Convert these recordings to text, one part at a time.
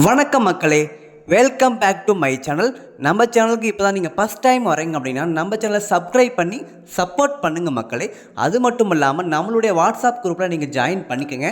வணக்கம் மக்களே. Welcome back to my channel நம்ம சேனலுக்கு இப்போ தான் நீங்கள் ஃபஸ்ட் டைம் வரீங்க அப்படின்னா நம்ம சேனலை சப்ஸ்கிரைப் பண்ணி சப்போர்ட் பண்ணுங்கள் மக்களே. அது மட்டும் இல்லாமல் நம்மளுடைய வாட்ஸ்அப் குரூப்பில் நீங்கள் ஜாயின் பண்ணிக்கோங்க.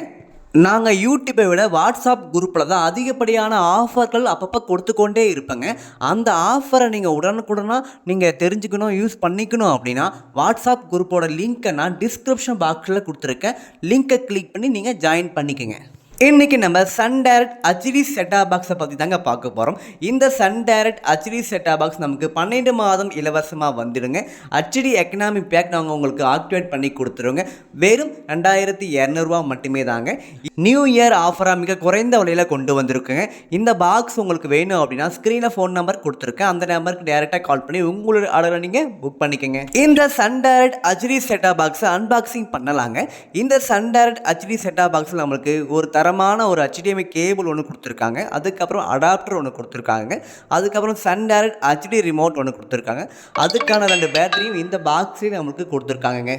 நாங்கள் யூடியூப்பை விட வாட்ஸ்அப் குரூப்பில் தான் அதிகப்படியான ஆஃபர்கள் அப்பப்போ கொடுத்து கொண்டே இருப்பேங்க. அந்த ஆஃபரை நீங்கள் உடனுக்குடனாக நீங்கள் தெரிஞ்சுக்கணும் யூஸ் பண்ணிக்கணும் அப்படின்னா வாட்ஸ்அப் குரூப்போட லிங்க்கை நான் டிஸ்கிரிப்ஷன் பாக்ஸில் கொடுத்துருக்கேன். லிங்க்கை கிளிக் பண்ணி நீங்கள் ஜாயின் பண்ணிக்கோங்க. இன்னைக்கு நம்ம சன் டேரக்ட் ஹச்டி செட்டா பாக்ஸை பற்றி தாங்க பார்க்க போகிறோம் இந்த Sun Direct HD set top box நமக்கு பன்னெண்டு மாதம் இலவசமாக வந்துடுங்க ஹச்டி எக்கனாமிக் பேக் நாங்கள் உங்களுக்கு ஆக்டிவேட் பண்ணி கொடுத்துருவோங்க. வெறும் ரெண்டாயிரத்தி இரநூறுவா மட்டுமே தாங்க. நியூ இயர் ஆஃபராக மிக குறைந்த விலையில் கொண்டு வந்திருக்குங்க. இந்த பாக்ஸ் உங்களுக்கு வேணும் அப்படின்னா ஸ்க்ரீனில் ஃபோன் நம்பர் கொடுத்துருக்கேன். அந்த நம்பருக்கு டேரெக்டாக கால் பண்ணி உங்களோட ஆர்டரை நீங்கள் புக் பண்ணிக்கோங்க. இந்த சன் டேரக்ட் ஹச்டி செட்டா பாக்ஸை அன்பாக்சிங் பண்ணலாங்க. இந்த சன் டைரக்ட் ஹச்டி செட்டா பாக்ஸில் நம்மளுக்கு ஒரு தரமான ஒரு ஹெச்டிஎம்ஐ கேபிள் ஒன்று கொடுத்துருக்காங்க. அதுக்கப்புறம் அடாப்டர் ஒன்று கொடுத்துருக்காங்க. அதுக்கப்புறம் சன் டைரக்ட் ஹெச்டி ரிமோட் ஒன்று கொடுத்துருக்காங்க. அதுக்கான ரெண்டு பேட்டரியும் இந்த பாக்ஸையும் நம்மளுக்கு கொடுத்துருக்காங்கங்க.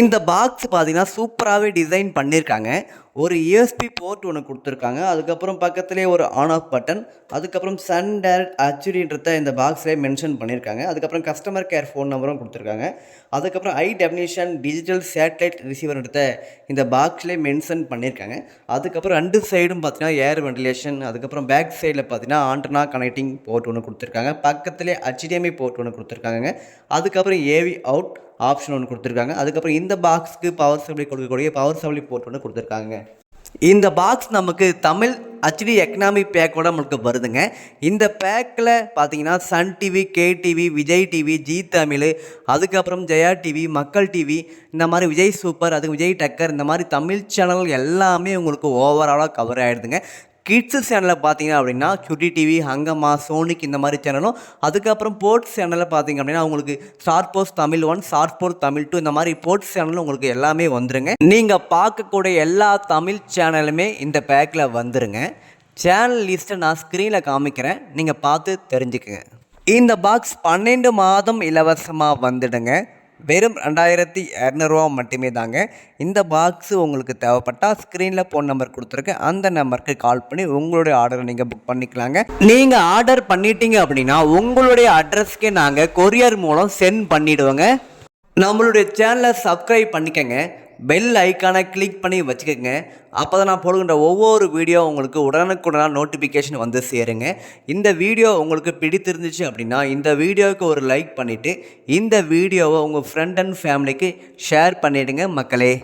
இந்த பாக்ஸ் பார்த்தீங்கன்னா சூப்பராகவே டிசைன் பண்ணியிருக்காங்க ஒரு யூஎஸ்பி போர்ட் ஒன்று கொடுத்துருக்காங்க. அதுக்கப்புறம் பக்கத்துலேயே ஒரு ஆன் ஆஃப் பட்டன் அதுக்கப்புறம் சன் டேரக்ட் ஹச்டின்றத இந்த பாக்ஸ்லேயே மென்ஷன் பண்ணியிருக்காங்க அதுக்கப்புறம் கஸ்டமர் கேர் ஃபோன் நம்பரும் கொடுத்துருக்காங்க. அதுக்கப்புறம் ஐ டெஃபினிஷன் டிஜிட்டல் சேட்டலைட் ரிசீவர்ன்றத இந்த பாக்ஸ்லேயே மென்ஷன் பண்ணியிருக்காங்க அதுக்கப்புறம் ரெண்டு சைடும் பார்த்தீங்கன்னா ஏர் வென்டிலேஷன் அதுக்கப்புறம் பேக் சைடில் பார்த்தீங்கன்னா ஆண்டனா கனெக்டிங் போர்ட் ஒன்று கொடுத்துருக்காங்க. பக்கத்துலேயே HDMI போர்ட் ஒன்று கொடுத்துருக்காங்க அதுக்கப்புறம் ஏவி அவுட் ஆப்ஷன் ஒன்று கொடுத்துருக்காங்க. அதுக்கப்புறம் இந்த பாக்ஸ்க்கு பவர் சப்ளை கொடுக்கக்கூடிய பவர் சப்ளை போர்ட் ஒன்று கொடுத்துருக்காங்க இந்த பாக்ஸ் நமக்கு தமிழ் ஹச்டி எக்கனாமிக் பேக்கோட நமக்கு வருதுங்க. இந்த பேக்கில் பார்த்தீங்கன்னா Sun TV K TV Vijay TV Zee Tamil அதுக்கப்புறம் ஜெயா டிவி மக்கள் டிவி இந்த மாதிரி விஜய் சூப்பர் அதுக்கு விஜய் டக்கர் இந்த மாதிரி தமிழ் சேனல் எல்லாமே உங்களுக்கு ஓவராலாக கவர் ஆகிடுதுங்க கிட்ஸு சேனலில் பார்த்தீங்க அப்படின்னா சுட்டி டிவி ஹங்கம்மா சோனிக் இந்த மாதிரி சேனலும் அதுக்கப்புறம் போர்ட்ஸ் சேனலில் பார்த்தீங்க அப்படின்னா உங்களுக்கு Star post Tamil one Star Sports Tamil two இந்த மாதிரி ஸ்போர்ட்ஸ் சேனலும் உங்களுக்கு எல்லாமே வந்துருங்க. நீங்கள் பார்க்கக்கூடிய எல்லா தமிழ் சேனலுமே இந்த பேக்கில் வந்துருங்க. சேனல் லிஸ்ட்டை நான் ஸ்க்ரீனில் காமிக்கிறேன். நீங்கள் பார்த்து தெரிஞ்சுக்குங்க. இந்த பாக்ஸ் பன்னெண்டு மாதம் இலவசமாக வந்துடுங்க. வெறும் ரெண்டாயிரத்தி இரநூறுவா மட்டுமே தாங்க. இந்த பாக்ஸு உங்களுக்கு தேவைப்பட்டால் ஸ்க்ரீனில் ஃபோன் நம்பர் கொடுத்துருக்கேன் அந்த நம்பருக்கு கால் பண்ணி உங்களுடைய ஆர்டரை நீங்கள் புக் பண்ணிக்கலாங்க. நீங்கள் ஆர்டர் பண்ணிட்டீங்க அப்படின்னா உங்களுடைய அட்ரஸ்க்கே நாங்கள் கொரியர் மூலம் சென்ட் பண்ணிவிடுவோங்க நம்மளுடைய சேனலை சப்ஸ்கிரைப் பண்ணிக்கங்க. பெல் ஐக்கானை கிளிக் பண்ணி வச்சுக்கோங்க. அப்போ தான் நான் போடுகின்ற ஒவ்வொரு வீடியோ உங்களுக்கு உடனுக்குடனாக நோட்டிஃபிகேஷன் வந்து சேருங்க. இந்த வீடியோ உங்களுக்கு பிடித்திருந்துச்சு அப்படின்னா இந்த வீடியோவுக்கு ஒரு லைக் பண்ணிவிட்டு இந்த வீடியோவை உங்கள் ஃப்ரெண்ட் அண்ட் ஃபேமிலிக்கு ஷேர் பண்ணிவிடுங்க மக்களே.